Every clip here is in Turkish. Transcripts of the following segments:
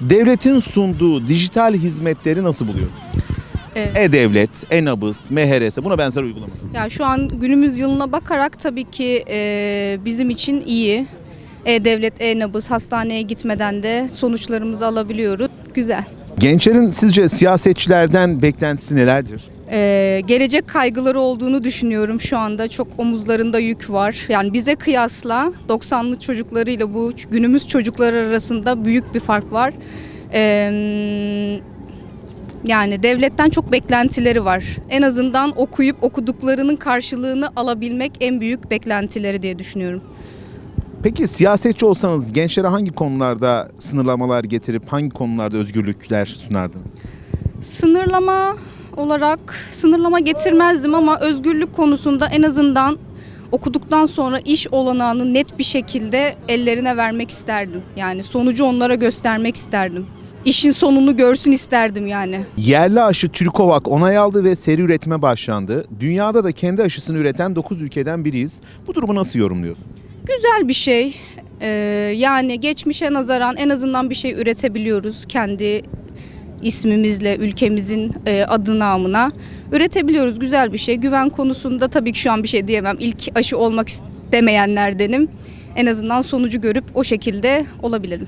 Devletin sunduğu dijital hizmetleri nasıl buluyorsun? Evet. E-Devlet, E-Nabız, MHRS buna benzer uygulamalar. Ya şu an günümüz yılına bakarak tabii ki e, bizim için iyi. E-Devlet, E-Nabız hastaneye gitmeden de sonuçlarımızı alabiliyoruz. Güzel. Gençlerin sizce siyasetçilerden beklentisi nelerdir? E, gelecek kaygıları olduğunu düşünüyorum şu anda. Çok omuzlarında yük var. Yani bize kıyasla 90'lı çocuklarıyla bu günümüz çocukları arasında büyük bir fark var. E, yani devletten çok beklentileri var. En azından okuyup okuduklarının karşılığını alabilmek en büyük beklentileri diye düşünüyorum. Peki siyasetçi olsanız gençlere hangi konularda sınırlamalar getirip hangi konularda özgürlükler sunardınız? Sınırlama olarak sınırlama getirmezdim ama özgürlük konusunda en azından okuduktan sonra iş olanağını net bir şekilde ellerine vermek isterdim. Yani sonucu onlara göstermek isterdim. İşin sonunu görsün isterdim yani. Yerli aşı Türkovak onay aldı ve seri üretime başlandı. Dünyada da kendi aşısını üreten 9 ülkeden biriyiz. Bu durumu nasıl yorumluyorsun? Güzel bir şey. Ee, yani geçmişe nazaran en azından bir şey üretebiliyoruz kendi ismimizle, ülkemizin e, adı namına. Üretebiliyoruz güzel bir şey. Güven konusunda tabii ki şu an bir şey diyemem. İlk aşı olmak istemeyenlerdenim. En azından sonucu görüp o şekilde olabilirim.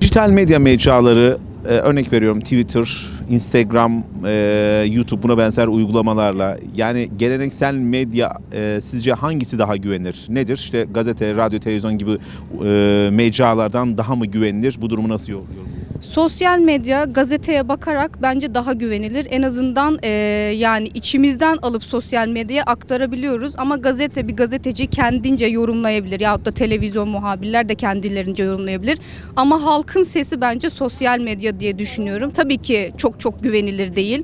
Dijital medya mecraları e, örnek veriyorum Twitter, Instagram, e, YouTube buna benzer uygulamalarla yani geleneksel medya e, sizce hangisi daha güvenilir? Nedir? İşte gazete, radyo, televizyon gibi e, mecralardan daha mı güvenilir? Bu durumu nasıl yorumluyorsun? Sosyal medya gazeteye bakarak bence daha güvenilir. En azından e, yani içimizden alıp sosyal medyaya aktarabiliyoruz. Ama gazete bir gazeteci kendince yorumlayabilir. Yahut da televizyon muhabirler de kendilerince yorumlayabilir. Ama halkın sesi bence sosyal medya diye düşünüyorum. Tabii ki çok çok güvenilir değil.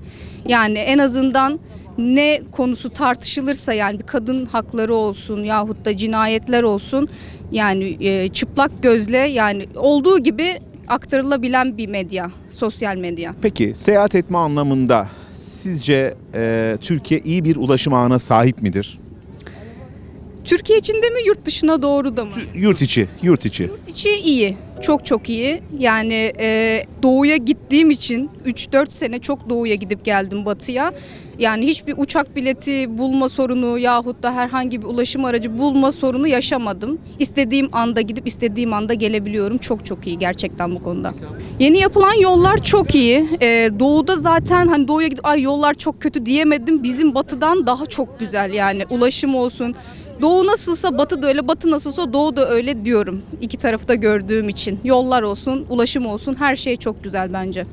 Yani en azından ne konusu tartışılırsa yani bir kadın hakları olsun yahut da cinayetler olsun yani e, çıplak gözle yani olduğu gibi aktarılabilen bir medya, sosyal medya. Peki seyahat etme anlamında sizce e, Türkiye iyi bir ulaşım ağına sahip midir? Türkiye içinde mi yurt dışına doğru da mı? Yurt içi, yurt içi. Yurt içi iyi. Çok çok iyi. Yani e, doğuya gittiğim için 3-4 sene çok doğuya gidip geldim batıya. Yani hiçbir uçak bileti bulma sorunu yahut da herhangi bir ulaşım aracı bulma sorunu yaşamadım. İstediğim anda gidip istediğim anda gelebiliyorum. Çok çok iyi gerçekten bu konuda. Yeni yapılan yollar çok iyi. E, doğuda zaten hani doğuya gidip ay yollar çok kötü diyemedim. Bizim batıdan daha çok güzel yani ulaşım olsun. Doğu nasılsa batı da öyle, batı nasılsa doğu da öyle diyorum. İki tarafı da gördüğüm için. Yollar olsun, ulaşım olsun her şey çok güzel bence.